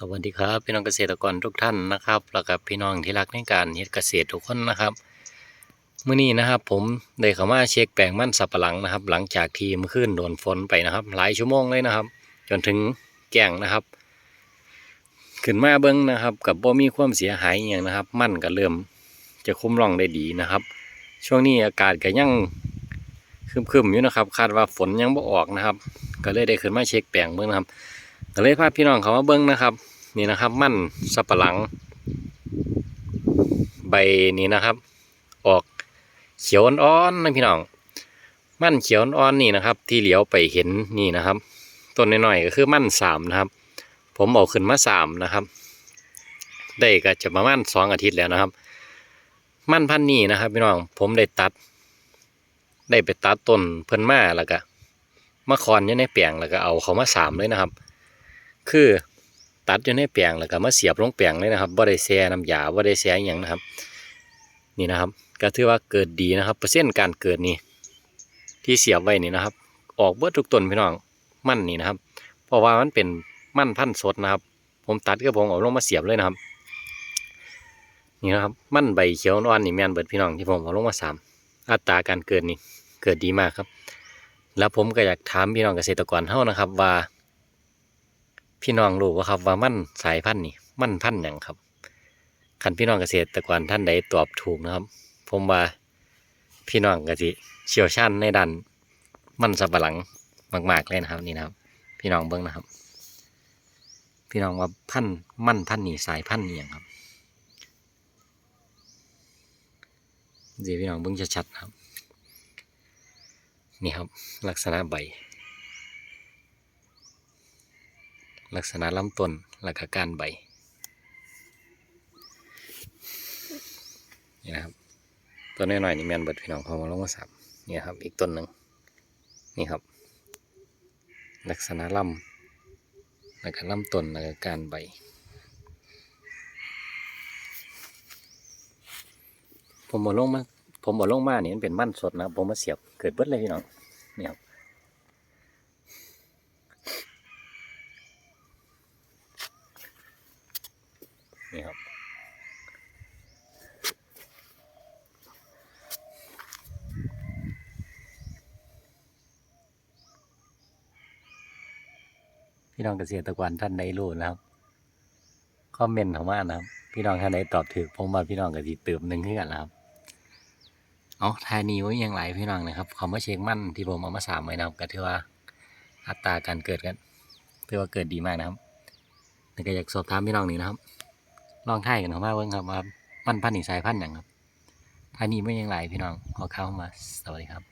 สวัสดีครับพี่น้องเกษตรกรทุกท่านนะครับแล้วก็พี่น้องที่รักในการเฮ็ดเกษตรทุกคนนะครับเมื้อนี้นะครับ ผมได้เข้ามาเช็คแปลงมั่นสับปะหลังนะครับ หลังจากที่เมื่อคืนโดนฝนไปนะครับ หลายชั่วโมงเลยนะครับ จนถึงแก่งนะครับ ขึ้นมาเบิ้งนะครับ กับบ่มีความเสียหายอย่างนะครับ มั่นก็เริ่มจะคุ้มร่องได้ดีนะครับ ช่วงนี้อากาศก็ยังครึมๆอยู่นะครับ คาดว่าฝนยังบ่ออกนะครับ ก็เลยได้ขึ้นมาเช็คแปลงเบิ้งนะครับก็เลยพาพี่น้องเขามาเบิ้งนะครับ นี่นะครับ มันสับปะหลัง ใบนี้นะครับ ออกเขียวอ่อนๆนะพี่น้อง มันเขียวอ่อนๆนี่นะครับ ที่เหลียวไปเห็นนี่นะครับ ต้นน้อยๆก็คือมันสามนะครับ ผมเอาขึ้นมาสามนะครับ ได้ก็จะประมาณสองอาทิตย์แล้วนะครับ มันพันนี้นะครับพี่น้องผมได้ตัด ได้ไปตัดต้นเพิ่นมาแล้วก็มาคอนอยู่ในแปลงแล้วก็เอาเขามาสามเลยนะครับ คือ ตัดอยู่ในแปลงแล้วก็มาเสียบลงแปลงเลยนะครับบ่ได้แช่น้ำยาบ่ได้แช่อย่างนะครับ นี่นะครับ ก็ถือว่าเกิดดีนะครับเปอร์เซ็นต์การเกิดนี่ที่เสียบไว้นี่นะครับ ออกเบิดทุกต้นพี่น้องมั่นนี่นะครับ เพราะว่ามันเป็นมั่นพันธุ์สดนะครับ ผมตัดก็ผมเอาลงมาเสียบเลยนะครับ นี่นะครับ มั่นใบเขียวอ่อนนี่แม่นเบิดพี่น้องที่ผมเอาลงมาสามอัตราการเกิดนี่เกิดดีมากครับ แล้วผมก็อยากถามพี่น้องเกษตรกรเฮานะครับว่า พี่น้องรู้ว่าครับว่ามันสายพันธุ์นี่มันพันธุ์หยังครับคันพี่น้องเกษตรกรท่านใดตอบถูกนะครับ ผมว่าพี่น้องก็สิเชี่ยวชาญในด้านมันสับปะหลังมาก ๆ เลยนะครับนี่นะครับ พี่น้องเบิ้งนะครับ พี่น้องว่าพันธุ์มันพันธุ์นี่สายพันธุ์นี่อยังครับเดี๋ยวพี่น้องเบิ้งชัดๆครับ นี่ครับ ลักษณะใบ ลักษณะลำต้นและก็การใบนี่นะครับต้นน้อยๆนี่แมนเบิดพี่น้องพอมาลงมาสับนี่ครับอีกต้นหนึ่งนี่ครับ ลักษณะลำแล้วก็ลำต้นแล้วก็การใบผมบอลงมาผมบอลงมานี่มันเป็นมั่นสดนะผมมาเสียบเกิดเบิดเลยพี่น้องนี่ครับ นี่ครับ พี่น้องเกษตรกรท่านใดรู้นะครับ คอมเมนต์เข้ามานะครับ พี่น้องท่านใดตอบถูกผมว่าพี่น้องก็สิเติมหนึ่งขึ้นกันแล้วครับเอาทายนี้ไว้ยังไรพี่น้องนะครับเขามาเช็คมั่นที่ผมเอามาสามไว้นะครับก็ถือว่าอัตราการเกิดกันถือว่าเกิดดีมากนะครับแต่ก็อยากสอบถามพี่น้องนี่นะครับ ลองทายกันออกมาเบิ่งครับว่ามันพันธุ์นี่สายพันธุ์อย่างครับทานนี้ไม่ยังไรพี่น้องขอเข้ามาสวัสดีครับ